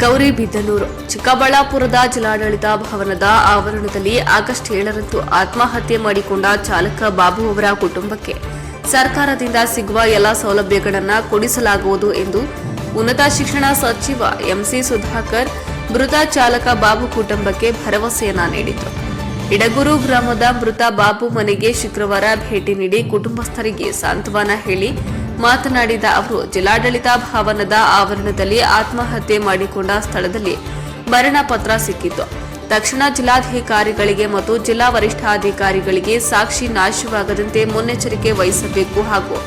ಗೌರಿಬಿದನೂರು ಚಿಕ್ಕಬಳ್ಳಾಪುರದ ಜಿಲ್ಲಾಡಳಿತ ಭವನದ ಆವರಣದಲ್ಲಿ ಆಗಸ್ಟ್ ಏಳರಂದು ಆತ್ಮಹತ್ಯೆ ಮಾಡಿಕೊಂಡ ಚಾಲಕ ಬಾಬು ಅವರ ಕುಟುಂಬಕ್ಕೆ ಸರ್ಕಾರದಿಂದ ಸಿಗುವ ಎಲ್ಲ ಸೌಲಭ್ಯಗಳನ್ನು ಕೊಡಿಸಲಾಗುವುದು ಎಂದು ಉನ್ನತ ಶಿಕ್ಷಣ ಸಚಿವ ಎಂಸಿ ಸುಧಾಕರ್, ಮೃತ ಚಾಲಕ ಬಾಬು ಕುಟುಂಬಕ್ಕೆ ಭರವಸೆಯನ್ನ ನೀಡಿದರು. ಇಡಗುರು ಗ್ರಾಮದ ಮೃತ ಬಾಬು ಮನೆಗೆ ಶುಕ್ರವಾರ ಭೇಟಿ ನೀಡಿ ಕುಟುಂಬಸ್ಥರಿಗೆ ಸಾಂತ್ವನ ಹೇಳಿ ಮಾತನಾಡಿದ ಅವರು, ಜಿಲ್ಲಾಡಳಿತ ಭವನದ ಆವರಣದಲ್ಲಿ ಆತ್ಮಹತ್ಯೆ ಮಾಡಿಕೊಂಡ ಸ್ಥಳದಲ್ಲಿ ಮರಣ ಪತ್ರ ಸಿಕ್ಕಿತ್ತು. ತಕ್ಷಣ ಜಿಲ್ಲಾಧಿಕಾರಿಗಳಿಗೆ ಮತ್ತು ಜಿಲ್ಲಾ ವರಿಷ್ಠಾಧಿಕಾರಿಗಳಿಗೆ ಸಾಕ್ಷಿ ನಾಶವಾಗದಂತೆ ಮುನ್ನೆಚ್ಚರಿಕೆ ವಹಿಸಬೇಕು ಹಾಗೂ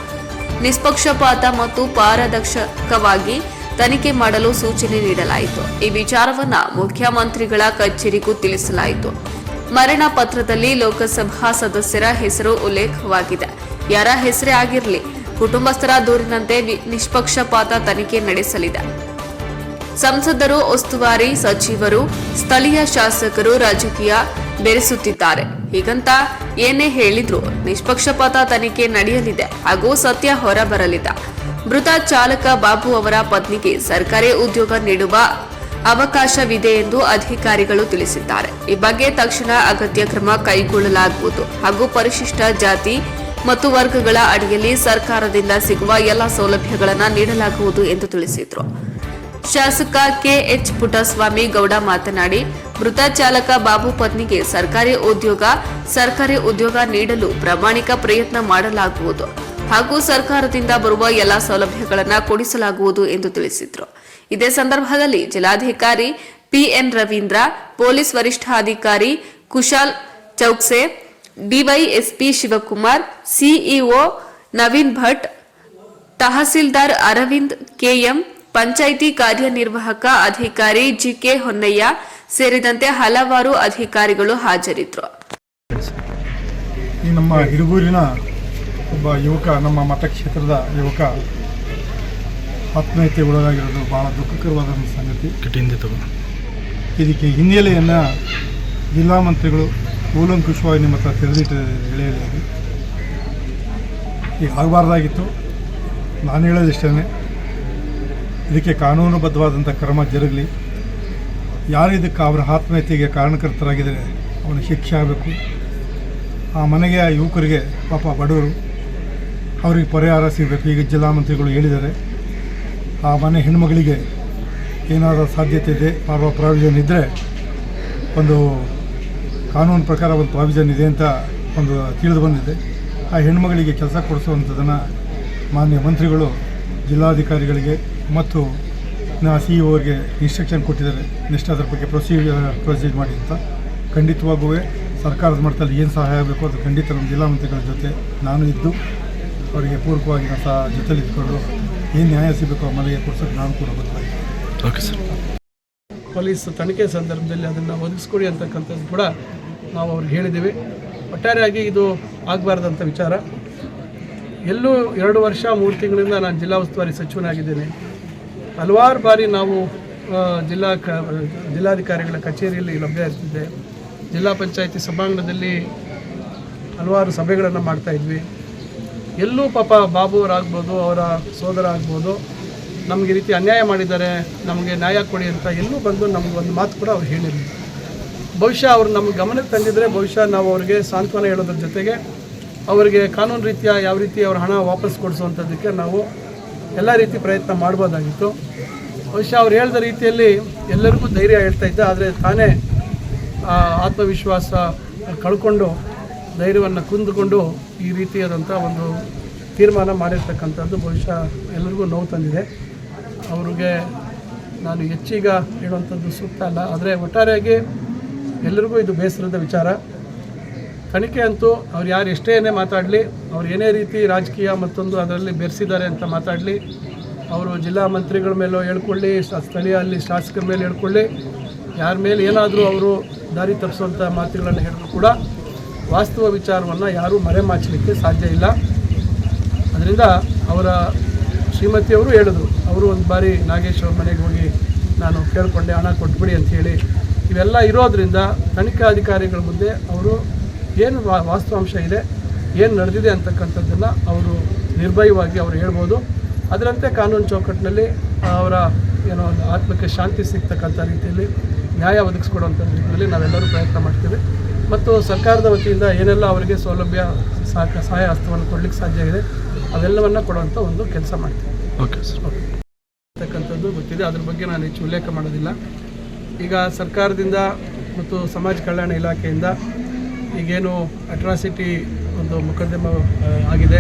ನಿಷ್ಪಕ್ಷಪಾತ ಮತ್ತು ಪಾರದರ್ಶಕವಾಗಿ ತನಿಖೆ ಮಾಡಲು ಸೂಚನೆ ನೀಡಲಾಯಿತು. ಈ ವಿಚಾರವನ್ನ ಮುಖ್ಯಮಂತ್ರಿಗಳ ಕಚೇರಿಗೂ ತಿಳಿಸಲಾಯಿತು. ಮರಣ ಪತ್ರದಲ್ಲಿ ಲೋಕಸಭಾ ಸದಸ್ಯರ ಹೆಸರು ಉಲ್ಲೇಖವಾಗಿದೆ. ಯಾರ ಹೆಸರೇ ಆಗಿರಲಿ ಕುಟುಂಬಸ್ಥರ ದೂರಿನಂತೆ ನಿಷ್ಪಕ್ಷಪಾತ ತನಿಖೆ ನಡೆಸಲಿದೆ. ಸಂಸದರು, ಉಸ್ತುವಾರಿ ಸಚಿವರು, ಸ್ಥಳೀಯ ಶಾಸಕರು ರಾಜಕೀಯ ಬೆರೆಸುತ್ತಿದ್ದಾರೆ. ಹೀಗಂತ ಏನೇ ಹೇಳಿದ್ರು ನಿಷ್ಪಕ್ಷಪಾತ ತನಿಖೆ ನಡೆಯಲಿದೆ ಹಾಗೂ ಸತ್ಯ ಹೊರಬರಲಿದೆ. ಮೃತ ಚಾಲಕ ಬಾಬು ಅವರ ಪತ್ನಿಗೆ ಸರ್ಕಾರಿ ಉದ್ಯೋಗ ನೀಡುವ ಅವಕಾಶವಿದೆ ಎಂದು ಅಧಿಕಾರಿಗಳು ತಿಳಿಸಿದ್ದಾರೆ. ಈ ಬಗ್ಗೆ ತಕ್ಷಣ ಅಗತ್ಯ ಕ್ರಮ ಕೈಗೊಳ್ಳಲಾಗುವುದು ಹಾಗೂ ಪರಿಶಿಷ್ಟ ಜಾತಿ ಮತ್ತು ವರ್ಗಗಳ ಅಡಿಯಲ್ಲಿ ಸರ್ಕಾರದಿಂದ ಸಿಗುವ ಎಲ್ಲ ಸೌಲಭ್ಯಗಳನ್ನು ನೀಡಲಾಗುವುದು ಎಂದು ತಿಳಿಸಿದರು. ಶಾಸಕ ಕೆಎಚ್ ಪುಟ್ಟಸ್ವಾಮಿ ಗೌಡ ಮಾತನಾಡಿ, ಮೃತ ಚಾಲಕ ಬಾಬು ಪತ್ನಿಗೆ ಸರ್ಕಾರಿ ಉದ್ಯೋಗ ಸರ್ಕಾರಿ ಉದ್ಯೋಗ ನೀಡಲು ಪ್ರಾಮಾಣಿಕ ಪ್ರಯತ್ನ ಮಾಡಲಾಗುವುದು ಹಾಗೂ ಸರ್ಕಾರದಿಂದ ಬರುವ ಎಲ್ಲ ಸೌಲಭ್ಯಗಳನ್ನು ಕೊಡಿಸಲಾಗುವುದು ಎಂದು ತಿಳಿಸಿದರು. ಇದೇ ಸಂದರ್ಭದಲ್ಲಿ ಜಿಲ್ಲಾಧಿಕಾರಿ ಪಿಎನ್ ರವೀಂದ್ರ, ಪೊಲೀಸ್ ವರಿಷ್ಠಾಧಿಕಾರಿ Kushal Chowkse DYSP Shivakumar CEO Naveen Bhat tahsildar Aravind K M panchayat ಕಾರ್ಯನಿರ್ವಾಹಕ ಅಧಿಕಾರಿ ಜಿಕೆ ಹೊನ್ನಯ್ಯ ಸೇರಿದಂತೆ ಹಲವಾರು ಅಧಿಕಾರಿಗಳು ಹಾಜರಿದ್ದರು ಈ ನಮ್ಮ ಹಿರುಗೂರಿನ ಒಬ್ಬ ಯುವಕ ನಮ್ಮ ಮತಕ್ಷೇತ್ರದ ಯುವಕ ಆತ್ಮಹತ್ಯೆ ಒಳಗಾಗಿರೋದು ಭಾಳ ದುಃಖಕರವಾದ ಸಂಗತಿ. ಇದಕ್ಕೆ ಹಿನ್ನೆಲೆಯನ್ನು ಜಿಲ್ಲಾ ಮಂತ್ರಿಗಳು ಕೂಲಂಕುಷವಾಗಿ ನಿಮ್ಮ ಹತ್ರ ತಿಳಿದಿಟ್ಟು ಹೇಳಿದ್ದಾರೆ ಈಗ ಆಗಬಾರ್ದಾಗಿತ್ತು. ನಾನು ಹೇಳೋದಿಷ್ಟೇ ಇದಕ್ಕೆ ಕಾನೂನುಬದ್ಧವಾದಂಥ ಕ್ರಮ ಜರುಗಲಿ. ಯಾರು ಇದಕ್ಕೆ ಅವರ ಆತ್ಮಹತ್ಯೆಗೆ ಕಾರಣಕರ್ತರಾಗಿದ್ದರೆ ಅವನ ಶಿಕ್ಷೆ ಆಗಬೇಕು. ಆ ಮನೆಗೆ ಆ ಯುವಕರಿಗೆ ಪಾಪ ಬಡವರು ಅವರಿಗೆ ಪರಿಹಾರ ಸಿಗಬೇಕು. ಈಗ ಜಿಲ್ಲಾ ಮಂತ್ರಿಗಳು ಹೇಳಿದ್ದಾರೆ, ಆ ಮನೆ ಹೆಣ್ಮಗಳಿಗೆ ಏನಾದರೂ ಸಾಧ್ಯತೆ ಇದೆ ಮಾಡುವ ಪ್ರಾವಿಷನ್ ಇದ್ದರೆ ಒಂದು ಕಾನೂನು ಪ್ರಕಾರ ಒಂದು ಪ್ರಾವಿಷನ್ ಇದೆ ಅಂತ ಒಂದು ತಿಳಿದು ಬಂದಿದೆ. ಆ ಹೆಣ್ಮಗಳಿಗೆ ಕೆಲಸ ಕೊಡಿಸುವಂಥದ್ದನ್ನು ಮಾನ್ಯ ಮಂತ್ರಿಗಳು ಜಿಲ್ಲಾಧಿಕಾರಿಗಳಿಗೆ ಮತ್ತು ನಾ ಸಿ ಇ ಅವ್ರಿಗೆ ಇನ್ಸ್ಟ್ರಕ್ಷನ್ ಕೊಟ್ಟಿದ್ದಾರೆ. ನೆಕ್ಸ್ಟ್ ಅದರ ಬಗ್ಗೆ ಪ್ರೊಸೀಜರ್ ಪ್ರೊಸೀಜ್ ಮಾಡಿ ಅಂತ. ಖಂಡಿತವಾಗೂ ಸರ್ಕಾರದ ಮಟ್ಟದಲ್ಲಿ ಏನು ಸಹಾಯ ಆಗಬೇಕು ಅದು ಖಂಡಿತ ನಮ್ಮ ಜಿಲ್ಲಾ ಮಂತ್ರಿಗಳ ಜೊತೆ ನಾನು ಇದ್ದು ಅವರಿಗೆ ಪೂರಕವಾಗಿ ನಾನು ಸಹ ಜೊತೆಲಿ ಇದ್ಕೊಂಡು ಏನು ನ್ಯಾಯ ಸಿಗಬೇಕು ಆ ಮನೆಗೆ ಕೊಡ್ಸೋಕ್ಕೆ ನಾನು ಕೂಡ ಬರ್ತೀನಿ ಓಕೆ ಸರ್ ಪೊಲೀಸ್ ತನಿಖೆ ಸಂದರ್ಭದಲ್ಲಿ ಅದನ್ನು ಒದಗಿಸ್ಕೊಡಿ ಅಂತಕ್ಕಂಥದ್ದು ಕೂಡ ನಾವು ಅವ್ರಿಗೆ ಹೇಳಿದ್ದೀವಿ. ಒಟ್ಟಾರೆಯಾಗಿ ಇದು ಆಗಬಾರ್ದಂಥ ವಿಚಾರ. ಎಲ್ಲೂ ಎರಡು ವರ್ಷ, ಮೂರು ತಿಂಗಳಿಂದ ನಾನು ಜಿಲ್ಲಾ ಉಸ್ತುವಾರಿ ಸಚಿವನಾಗಿದ್ದೇನೆ. ಹಲವಾರು ಬಾರಿ ನಾವು ಜಿಲ್ಲಾ ಕ, ಜಿಲ್ಲಾಧಿಕಾರಿಗಳ ಕಚೇರಿಯಲ್ಲಿ ಲಭ್ಯ ಇರ್ತಿದ್ದೆ. ಜಿಲ್ಲಾ ಪಂಚಾಯಿತಿ ಸಭಾಂಗಣದಲ್ಲಿ ಹಲವಾರು ಸಭೆಗಳನ್ನು ಮಾಡ್ತಾಯಿದ್ವಿ ಎಲ್ಲೂ ಪಾಪ ಬಾಬು ಅವರಾಗ್ಬೋದು, ಅವರ ಸೋದರ ಆಗ್ಬೋದು, ನಮಗೆ ರೀತಿ ಅನ್ಯಾಯ ಮಾಡಿದ್ದಾರೆ, ನಮಗೆ ನ್ಯಾಯ ಕೊಡಿ ಅಂತ ಎಲ್ಲೂ ಬಂದು ನಮಗೆ ಒಂದು ಮಾತು ಕೂಡ ಅವ್ರು ಹೇಳಿರಲಿಲ್ಲ. ಬಹುಶಃ ಅವ್ರು ನಮ್ಮ ಗಮನಕ್ಕೆ ತಂದಿದ್ರೆ ಬಹುಶಃ ನಾವು ಅವ್ರಿಗೆ ಸಾಂತ್ವನ ಹೇಳೋದ್ರ ಜೊತೆಗೆ ಅವರಿಗೆ ಕಾನೂನು ರೀತಿಯ ಯಾವ ರೀತಿ ಅವ್ರ ಹಣ ವಾಪಸ್ ಕೊಡಿಸುವಂಥದ್ದಕ್ಕೆ ನಾವು ಎಲ್ಲ ರೀತಿ ಪ್ರಯತ್ನ ಮಾಡ್ಬೋದಾಗಿತ್ತು. ಬಹುಶಃ ಅವ್ರು ಹೇಳಿದ ರೀತಿಯಲ್ಲಿ ಎಲ್ಲರಿಗೂ ಧೈರ್ಯ ಹೇಳ್ತಾ ಇದ್ದ, ಆದರೆ ತಾನೇ ಆತ್ಮವಿಶ್ವಾಸ ಕಳ್ಕೊಂಡು ಧೈರ್ಯವನ್ನು ಕುಂದುಕೊಂಡು ಈ ರೀತಿಯಾದಂಥ ಒಂದು ತೀರ್ಮಾನ ಮಾಡಿರ್ತಕ್ಕಂಥದ್ದು ಬಹುಶಃ ಎಲ್ಲರಿಗೂ ನೋವು ತಂದಿದೆ. ಅವ್ರಿಗೆ ನಾನು ಹೆಚ್ಚೀಗ ಹೇಳುವಂಥದ್ದು ಸೂಕ್ತ ಅಲ್ಲ, ಆದರೆ ಒಟ್ಟಾರೆಯಾಗಿ ಎಲ್ಲರಿಗೂ ಇದು ಬೇಸರದ ವಿಚಾರ. ತನಿಖೆ ಅಂತೂ ಅವ್ರು ಯಾರು ಎಷ್ಟೇ ಏನೇ ಮಾತಾಡಲಿ, ಅವ್ರು ಏನೇ ರೀತಿ ರಾಜಕೀಯ ಮತ್ತೊಂದು ಅದರಲ್ಲಿ ಬೆರೆಸಿದ್ದಾರೆ ಅಂತ ಮಾತಾಡಲಿ, ಅವರು ಜಿಲ್ಲಾ ಮಂತ್ರಿಗಳ ಮೇಲೂ ಹೇಳ್ಕೊಳ್ಳಿ ಸ್ಥಳೀಯ ಅಲ್ಲಿ ಶಾಸಕರ ಮೇಲೆ ಹೇಳ್ಕೊಳ್ಳಿ, ಯಾರ ಮೇಲೆ ಏನಾದರೂ ಅವರು ದಾರಿ ತಪ್ಪಿಸುವಂಥ ಮಾತುಗಳನ್ನು ಹೇಳಿದ್ರು ಕೂಡ ವಾಸ್ತವ ವಿಚಾರವನ್ನು ಯಾರೂ ಮರೆಮಾಚಲಿಕ್ಕೆ ಸಾಧ್ಯ ಇಲ್ಲ. ಅದರಿಂದ ಅವರ ಶ್ರೀಮತಿಯವರು ಹೇಳಿದ್ರು, ಅವರು ಒಂದು ಬಾರಿ ನಾಗೇಶ್ ಅವ್ರ ಮನೆಗೆ ಹೋಗಿ ನಾನು ಕೇಳಿಕೊಂಡೆ, ಹಣ ಕೊಟ್ಬಿಡಿ ಹೇಳಿ ಇವೆಲ್ಲ ಇರೋದ್ರಿಂದ ತನಿಖಾಧಿಕಾರಿಗಳ ಮುಂದೆ ಅವರು ಏನು ವಾ ವಾಸ್ತವಾಂಶ ಇದೆ ಏನು ನಡೆದಿದೆ ಅಂತಕ್ಕಂಥದ್ದನ್ನು ಅವರು ನಿರ್ಭಯವಾಗಿ ಅವರು ಹೇಳ್ಬೋದು. ಅದರಂತೆ ಕಾನೂನು ಚೌಕಟ್ಟಿನಲ್ಲಿ ಅವರ ಏನೋ ಒಂದು ಆತ್ಮಕ್ಕೆ ಶಾಂತಿ ಸಿಗ್ತಕ್ಕಂಥ ರೀತಿಯಲ್ಲಿ ನ್ಯಾಯ ಒದಗಿಸ್ಕೊಡುವಂಥ ರೀತಿಯಲ್ಲಿ ನಾವೆಲ್ಲರೂ ಪ್ರಯತ್ನ ಮಾಡ್ತೀವಿ. ಮತ್ತು ಸರ್ಕಾರದ ವತಿಯಿಂದ ಏನೆಲ್ಲ ಅವರಿಗೆ ಸೌಲಭ್ಯ ಸಾಕ ಸಹಾಯ ಹಸ್ತವನ್ನು ಕೊಡಲಿಕ್ಕೆ ಸಾಧ್ಯ ಇದೆ ಅವೆಲ್ಲವನ್ನು ಕೊಡುವಂಥ ಒಂದು ಕೆಲಸ ಮಾಡ್ತೀವಿ. ಓಕೆ ಸರ್ ಅಂತಕ್ಕಂಥದ್ದು ಗೊತ್ತಿದೆ. ಅದ್ರ ಬಗ್ಗೆ ನಾನು ಹೆಚ್ಚು ಉಲ್ಲೇಖ ಮಾಡೋದಿಲ್ಲ. ಈಗ ಸರ್ಕಾರದಿಂದ ಮತ್ತು ಸಮಾಜ ಕಲ್ಯಾಣ ಇಲಾಖೆಯಿಂದ ಈಗೇನು ಅಟ್ರಾಸಿಟಿ ಒಂದು ಮೊಕದ್ದಮೆ ಆಗಿದೆ.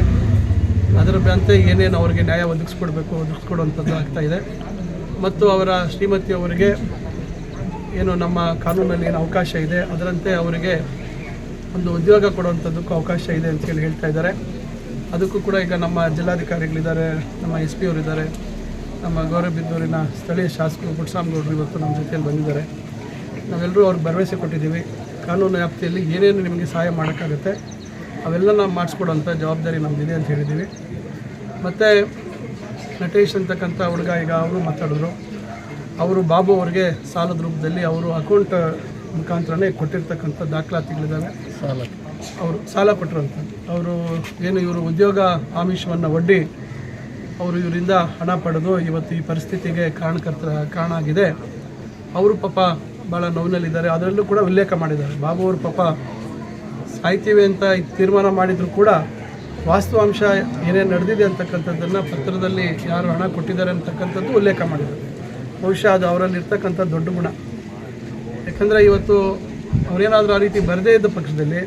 ಅದರ ಬಂತೆ ಏನೇನು ಅವರಿಗೆ ನ್ಯಾಯ ಒದಗಿಸ್ಕೊಡ್ಬೇಕು, ಒದಗಿಸ್ಕೊಡುವಂಥದ್ದು ಆಗ್ತಾಯಿದೆ ಮತ್ತು ಅವರ ಶ್ರೀಮತಿಯವರಿಗೆ ಏನು ನಮ್ಮ ಕಾನೂನಲ್ಲಿ ಏನು ಅವಕಾಶ ಇದೆ, ಅದರಂತೆ ಅವರಿಗೆ ಒಂದು ಉದ್ಯೋಗ ಕೊಡುವಂಥದ್ದಕ್ಕೂ ಅವಕಾಶ ಇದೆ ಅಂತ ಹೇಳಿ ಹೇಳ್ತಾ ಇದ್ದಾರೆ. ಅದಕ್ಕೂ ಕೂಡ ಈಗ ನಮ್ಮ ಜಿಲ್ಲಾಧಿಕಾರಿಗಳಿದ್ದಾರೆ, ನಮ್ಮ ಎಸ್ ಪಿ ಅವರಿದ್ದಾರೆ. ನಮ್ಮ ಗೌರಬಿದ್ದೂರಿನ ಸ್ಥಳೀಯ ಶಾಸಕರು ಗೌಡ್ರು ಇವತ್ತು ನಮ್ಮ ಜೊತೆಯಲ್ಲಿ ಬಂದಿದ್ದಾರೆ. ನಾವೆಲ್ಲರೂ ಅವ್ರಿಗೆ ಭರವಸೆ ಕೊಟ್ಟಿದ್ದೀವಿ. ಕಾನೂನು ವ್ಯಾಪ್ತಿಯಲ್ಲಿ ಏನೇನು ನಿಮಗೆ ಸಹಾಯ ಮಾಡೋಕ್ಕಾಗುತ್ತೆ ಅವೆಲ್ಲ ನಾವು ಮಾಡಿಸ್ಕೊಡೋಂಥ ಜವಾಬ್ದಾರಿ ನಮ್ಮದಿದೆ ಅಂತ ಹೇಳಿದ್ದೀವಿ. ಮತ್ತು ನಟೇಶ್ ಅಂತಕ್ಕಂಥ ಹುಡುಗ ಈಗ ಅವರು ಮಾತಾಡಿದ್ರು. ಅವರು ಬಾಬು ಅವ್ರಿಗೆ ಸಾಲದ ರೂಪದಲ್ಲಿ ಅವರು ಅಕೌಂಟ್ ಮುಖಾಂತರನೇ ಕೊಟ್ಟಿರ್ತಕ್ಕಂಥ ದಾಖಲಾತಿಗಳಿದ್ದಾವೆ. ಸಾಲ. ಅವರು ಸಾಲ ಅಂತ. ಅವರು ಏನು ಇವರು ಉದ್ಯೋಗ ಆಮಿಷವನ್ನು ಒಡ್ಡಿ ಅವರು ಇವರಿಂದ ಹಣ ಪಡೆದು ಇವತ್ತು ಈ ಪರಿಸ್ಥಿತಿಗೆ ಕಾರಣಕರ್ತ ಕಾರಣ ಆಗಿದೆ ಅವರು ಪಾಪ ಭಾಳ ನೋವಿನಲ್ಲಿದ್ದಾರೆ. ಅದರಲ್ಲೂ ಕೂಡ ಉಲ್ಲೇಖ ಮಾಡಿದ್ದಾರೆ. ಬಾಬು ಅವರು ಪಾಪ ಸಾಯ್ತೀವಿ ಅಂತ ತೀರ್ಮಾನ ಮಾಡಿದರೂ ಕೂಡ ವಾಸ್ತವಾಂಶ ಏನೇನು ನಡೆದಿದೆ ಅಂತಕ್ಕಂಥದ್ದನ್ನು ಪತ್ರದಲ್ಲಿ ಯಾರು ಹಣ ಕೊಟ್ಟಿದ್ದಾರೆ ಅಂತಕ್ಕಂಥದ್ದು ಉಲ್ಲೇಖ ಮಾಡಿದ್ದಾರೆ. ಬಹುಶಃ ಅದು ಅವರಲ್ಲಿರ್ತಕ್ಕಂಥ ದೊಡ್ಡ ಗುಣ. ಯಾಕಂದರೆ ಇವತ್ತು ಅವರೇನಾದರೂ ಆ ರೀತಿ ಬರದೇ ಇದ್ದ ಪಕ್ಷದಲ್ಲಿ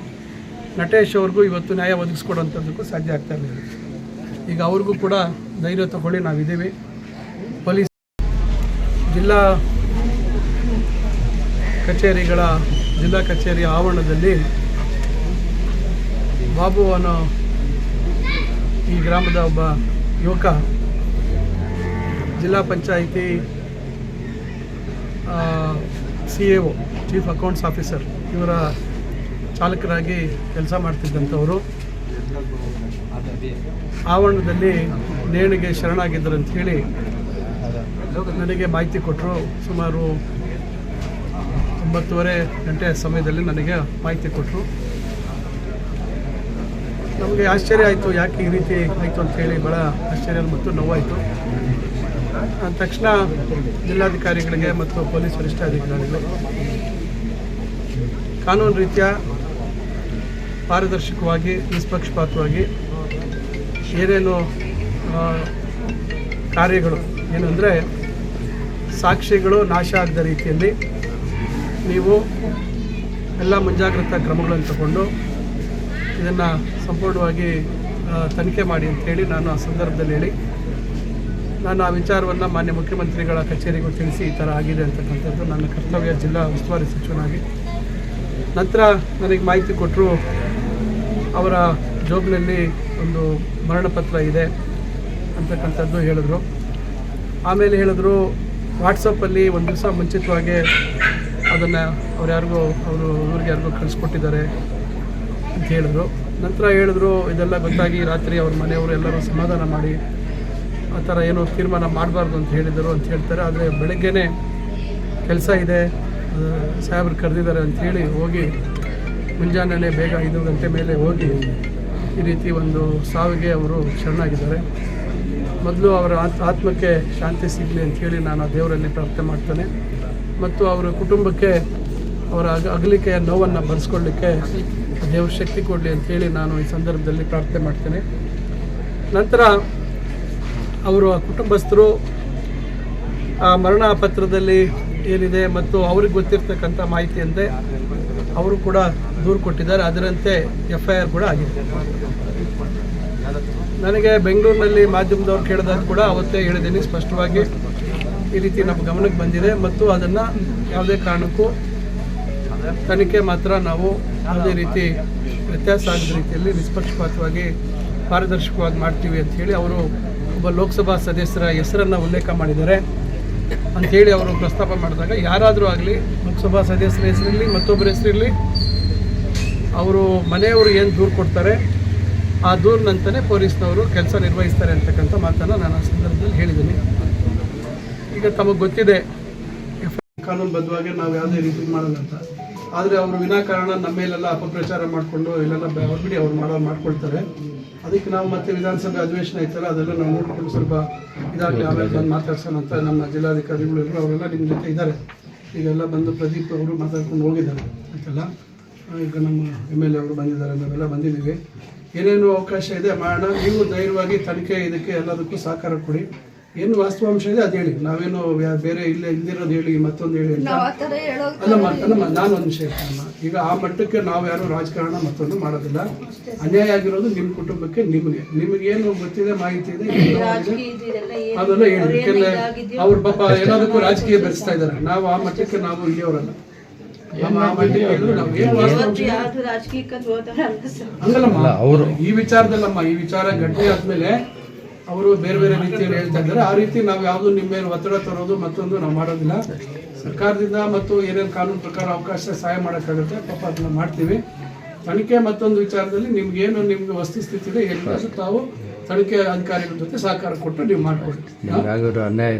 ನಟೇಶ್ ಅವ್ರಿಗೂ ಇವತ್ತು ನ್ಯಾಯ ಒದಗಿಸ್ಕೊಡುವಂಥದ್ದಕ್ಕೂ ಸಾಧ್ಯ ಆಗ್ತಾ ಇರಲಿಲ್ಲ. ಈಗ ಅವ್ರಿಗೂ ಕೂಡ ಧೈರ್ಯ ತಗೊಳ್ಳಿ ನಾವಿದ್ದೀವಿ ಪೊಲೀಸ್, ಜಿಲ್ಲಾ ಕಚೇರಿಗಳ, ಜಿಲ್ಲಾ ಕಚೇರಿಯ ಆವರಣದಲ್ಲಿ ಬಾಬು ಅನ್ನೋ ಈ ಗ್ರಾಮದ ಒಬ್ಬ ಯುವಕ, ಜಿಲ್ಲಾ panchayat C A O chief accounts officer ಇವರ ಚಾಲಕರಾಗಿ ಕೆಲಸ ಮಾಡ್ತಿದ್ದಂಥವರು. ಆವರಣದಲ್ಲಿ ನೇಣಿಗೆ ಶರಣಾಗಿದ್ದರು ಅಂತ ಹೇಳಿ ನನಗೆ ಮಾಹಿತಿ ಕೊಟ್ಟರು. ಸುಮಾರು ಒಂಬತ್ತುವರೆ ಗಂಟೆ ಸಮಯದಲ್ಲಿ ನನಗೆ ಮಾಹಿತಿ ಕೊಟ್ಟರು. ನಮಗೆ ಆಶ್ಚರ್ಯ ಆಯಿತು, ಯಾಕೆ ಈ ರೀತಿ ಆಯಿತು ಅಂತೇಳಿ ಭಾಳ ಆಶ್ಚರ್ಯ ಮತ್ತು ನೋವಾಯಿತು. ತಕ್ಷಣ ಜಿಲ್ಲಾಧಿಕಾರಿಗಳಿಗೆ ಮತ್ತು ಪೊಲೀಸ್ ವರಿಷ್ಠಾಧಿಕಾರಿಗಳು ಕಾನೂನು ರೀತಿಯ ಪಾರದರ್ಶಕವಾಗಿ, ನಿಷ್ಪಕ್ಷಪಾತವಾಗಿ ಏನೇನು ಕಾರ್ಯಗಳು. ಏನಂದರೆ, ಸಾಕ್ಷಿಗಳು ನಾಶ ಆಗದ ರೀತಿಯಲ್ಲಿ ನೀವು ಎಲ್ಲ ಮುಂಜಾಗ್ರತಾ ಕ್ರಮಗಳನ್ನು ತಗೊಂಡು ಇದನ್ನು ಸಂಪೂರ್ಣವಾಗಿ ತನಿಖೆ ಮಾಡಿ ಅಂತೇಳಿ ನಾನು ಆ ಸಂದರ್ಭದಲ್ಲಿ ಹೇಳಿ, ನಾನು ಆ ವಿಚಾರವನ್ನು ಮಾನ್ಯ ಮುಖ್ಯಮಂತ್ರಿಗಳ ಕಚೇರಿಗೂ ತಿಳಿಸಿ ಈ ಥರ ಆಗಿದೆ ಅಂತಕ್ಕಂಥದ್ದು ನನ್ನ ಕರ್ತವ್ಯ ಜಿಲ್ಲಾ ಉಸ್ತುವಾರಿ ಸಚಿವನಾಗಿ. ನಂತರ ನನಗೆ ಮಾಹಿತಿ ಕೊಟ್ಟರು ಅವರ ಜೋಬ್ನಲ್ಲಿ ಒಂದು ಮರಣಪತ್ರ ಇದೆ ಅಂತಕ್ಕಂಥದ್ದು ಹೇಳಿದ್ರು. ಆಮೇಲೆ ಹೇಳಿದ್ರು ವಾಟ್ಸಪ್ಪಲ್ಲಿ ಒಂದು ದಿವಸ ಮುಂಚಿತವಾಗಿ ಅದನ್ನು ಅವ್ರು ಯಾರಿಗೂ, ಅವರು ಇವ್ರಿಗೆ ಯಾರಿಗೋ ಕಳಿಸ್ಕೊಟ್ಟಿದ್ದಾರೆ ಅಂತ ಹೇಳಿದ್ರು. ನಂತರ ಹೇಳಿದ್ರು, ಇದೆಲ್ಲ ಗೊತ್ತಾಗಿ ರಾತ್ರಿ ಅವ್ರ ಮನೆಯವರು ಎಲ್ಲರೂ ಸಮಾಧಾನ ಮಾಡಿ ಆ ಥರ ಏನೋ ತೀರ್ಮಾನ ಮಾಡಬಾರ್ದು ಅಂತ ಹೇಳಿದರು ಅಂತ ಹೇಳ್ತಾರೆ. ಆದರೆ ಬೆಳಗ್ಗೆನೇ ಕೆಲಸ ಇದೆ ಸಾಹೇಬ್ರು ಕರೆದಿದ್ದಾರೆ ಅಂಥೇಳಿ ಹೋಗಿ ಮುಂಜಾನೆ ಬೇಗ ಐದು ಗಂಟೆ ಮೇಲೆ ಹೋಗಿ ಈ ರೀತಿ ಒಂದು ಸಾವಿಗೆ ಅವರು ಶರಣಾಗಿದ್ದಾರೆ. ಮೊದಲು ಅವರ ಆತ್- ಆತ್ಮಕ್ಕೆ ಶಾಂತಿ ಸಿಗಲಿ ಅಂಥೇಳಿ ನಾನು ದೇವರಲ್ಲಿ ಪ್ರಾರ್ಥನೆ ಮಾಡ್ತೇನೆ. ಮತ್ತು ಅವರ ಕುಟುಂಬಕ್ಕೆ ಅವರ ಅಗ, ಅಗಲಿಕೆಯ ನೋವನ್ನು ಭರಿಸ್ಕೊಳ್ಳಿಕ್ಕೆ ದೇವ್ರ ಶಕ್ತಿ ಕೊಡಲಿ ಅಂಥೇಳಿ ನಾನು ಈ ಸಂದರ್ಭದಲ್ಲಿ ಪ್ರಾರ್ಥನೆ ಮಾಡ್ತೇನೆ. ನಂತರ ಅವರು ಆ ಕುಟುಂಬಸ್ಥರು ಆ ಮರಣ ಪತ್ರದಲ್ಲಿ ಏನಿದೆ ಮತ್ತು ಅವ್ರಿಗೆ ಗೊತ್ತಿರ್ತಕ್ಕಂಥ ಮಾಹಿತಿಯಂತೆ ಅವರು ಕೂಡ ದೂರು ಕೊಟ್ಟಿದ್ದಾರೆ. ಅದರಂತೆ ಎಫ್ ಐ ಆರ್ ಕೂಡ ಆಗಿದೆ. ನನಗೆ ಬೆಂಗಳೂರಿನಲ್ಲಿ ಮಾಧ್ಯಮದವ್ರು ಕೇಳಿದಾಗ ಕೂಡ ಅವತ್ತೇ ಹೇಳಿದ್ದೀನಿ ಸ್ಪಷ್ಟವಾಗಿ ಈ ರೀತಿ ನಮ್ಮ ಗಮನಕ್ಕೆ ಬಂದಿದೆ ಮತ್ತು ಅದನ್ನು ಯಾವುದೇ ಕಾರಣಕ್ಕೂ ತನಿಖೆ ಮಾತ್ರ ನಾವು ಯಾವುದೇ ರೀತಿ ವ್ಯತ್ಯಾಸ ಆಗದ ರೀತಿಯಲ್ಲಿ ನಿಷ್ಪಕ್ಷಪಾತವಾಗಿ ಪಾರದರ್ಶಕವಾಗಿ ಮಾಡ್ತೀವಿ ಅಂಥೇಳಿ ಅವರು ಒಬ್ಬ ಲೋಕಸಭಾ ಸದಸ್ಯರ ಹೆಸರನ್ನು ಉಲ್ಲೇಖ ಮಾಡಿದ್ದಾರೆ ಅಂಥೇಳಿ ಅವರು ಪ್ರಸ್ತಾಪ ಮಾಡಿದಾಗ ಯಾರಾದರೂ ಆಗಲಿ ಲೋಕಸಭಾ ಸದಸ್ಯರ ಹೆಸರಿರಲಿ ಮತ್ತೊಬ್ಬರ ಹೆಸರಿರಲಿ ಅವರು ಮನೆಯವರು ಏನು ದೂರು ಕೊಡ್ತಾರೆ, ಆ ದೂರಿನಂತಲೇ ಪೊಲೀಸ್ನವರು ಕೆಲಸ ನಿರ್ವಹಿಸ್ತಾರೆ ಅಂತಕ್ಕಂಥ ಮಾತನ್ನು ನಾನು ಆ ಸಂದರ್ಭದಲ್ಲಿ ಹೇಳಿದ್ದೀನಿ. ಈಗ ತಮಗೆ ಗೊತ್ತಿದೆ ಕಾನೂನು ಬದ್ಧವಾಗಿ ನಾವು ಯಾವುದೇ ರೀತಿ ಮಾಡೋದಂತ ಆದರೆ ಅವರು ವಿನಾಕಾರಣ ನಮ್ಮ ಮೇಲೆಲ್ಲ ಅಪಪ್ರಚಾರ ಮಾಡಿಕೊಂಡು ಇಲ್ಲೆಲ್ಲ ಬಿಡಿ ಅವ್ರು ಮಾಡೋ ಮಾಡ್ಕೊಳ್ತಾರೆ. ಅದಕ್ಕೆ ನಾವು ಮತ್ತೆ ವಿಧಾನಸಭೆ ಅಧಿವೇಶನ ಐತಲ್ಲ, ಅದೆಲ್ಲ ನಾವು ನೋಡಿಕೊಂಡು ಸ್ವಲ್ಪ ಇದಾಗಲಿ ಆಮೇಲೆ ಬಂದು ಮಾತಾಡ್ಸೋಣ ಅಂತ ನಮ್ಮ ಜಿಲ್ಲಾಧಿಕಾರಿಗಳು ಎಲ್ಲರೂ, ಅವರೆಲ್ಲ ನಿಮ್ಮ ಜೊತೆ ಇದ್ದಾರೆ ಈಗೆಲ್ಲ ಬಂದು ಪ್ರದೀಪ್ ಅವರು ಮಾತಾಡ್ಕೊಂಡು ಹೋಗಿದ್ದಾರೆ, ಆಯ್ತಲ್ಲ? ಈಗ ನಮ್ಮ ಎಂ ಎಲ್ ಎ ಅವರು ಬಂದಿದ್ದಾರೆ ನಾವೆಲ್ಲ ಬಂದಿದ್ದೀವಿ. ಏನೇನು ಅವಕಾಶ ಇದೆ ಮಾಡೋಣ. ನೀವು ಧೈರ್ಯವಾಗಿ ತನಿಖೆ ಇದಕ್ಕೆ ಎಲ್ಲದಕ್ಕೂ ಸಹಕಾರ ಕೊಡಿ. ಏನು ವಾಸ್ತವಾಂಶ ಇದೆ ಅದು ಹೇಳಿ. ನಾವೇನು ಬೇರೆ ಇಲ್ಲೇ ಇಲ್ದಿರೋದು ಹೇಳಿ ಮತ್ತೊಂದು ಹೇಳಿ ಅಂತ? ಅಲ್ಲಮ್ಮ ಅಲ್ಲಮ್ಮ ನಾನು ಒಂದು ವಿಷಯ ಹೇಳ್ತೀನಮ್ಮ. ಈಗ ಆ ಮಟ್ಟಕ್ಕೆ ನಾವು ಯಾರು ರಾಜಕಾರಣ ಮತ್ತೊಂದು ಮಾಡೋದಿಲ್ಲ. ಅನ್ಯಾಯ ಆಗಿರೋದು ನಿಮ್ಮ ಕುಟುಂಬಕ್ಕೆ ನಿಮಗೆ. ನಿಮಗೇನು ಗೊತ್ತಿದೆ ಮಾಹಿತಿ ಇದೆ ಏನು ಅದೆಲ್ಲ ಹೇಳಿ. ಯಾಕೆಂದ್ರೆ ಅವ್ರ ಪಾಪ ಎಲ್ಲದಕ್ಕೂ ರಾಜಕೀಯ ಬೆರೆಸ್ತಾ ಇದ್ದಾರೆ. ನಾವು ಆ ಮಟ್ಟಕ್ಕೆ ನಾವು ಇಲ್ಲಿಯವರಲ್ಲ. ಅವರು ಈ ವಿಚಾರದಲ್ಲಮ್ಮ ಈ ವಿಚಾರ ಗಟ್ಟಿ ಆದ್ಮೇಲೆ ಅವರು ಬೇರೆ ಬೇರೆ ರೀತಿಯಲ್ಲಿ ಹೇಳ್ತಾ ಇದ್ದಾರೆ. ಆ ರೀತಿ ನಾವು ಯಾವುದು ನಿಮ್ಮ ಮೇಲೆ ಒತ್ತಡ ತರೋದು ಮತ್ತೊಂದು ನಾವು ಮಾಡೋದಿಲ್ಲ. ಸರ್ಕಾರದಿಂದ ಮತ್ತು ಏನೇನು ಕಾನೂನು ಪ್ರಕಾರ ಅವಕಾಶ ಸಹಾಯ ಮಾಡೋಕ್ಕಾಗುತ್ತೆ ಪಾಪ ಅದನ್ನ ಮಾಡ್ತೀವಿ. ತನಿಖೆ ಮತ್ತೊಂದು ವಿಚಾರದಲ್ಲಿ ನಿಮ್ಗೇನು ನಿಮ್ಗೆ ವಸ್ತು ಸ್ಥಿತಿ ಇದೆ ಎಲ್ಲರೂ ತಾವು ತನಿಖೆ ಅಧಿಕಾರಿಗಳ ಜೊತೆ ಸಹಕಾರ ಕೊಟ್ಟು ನೀವು ಮಾಡ್ಕೊಡಿ. ಆಗಿರೋ ಅನ್ಯಾಯ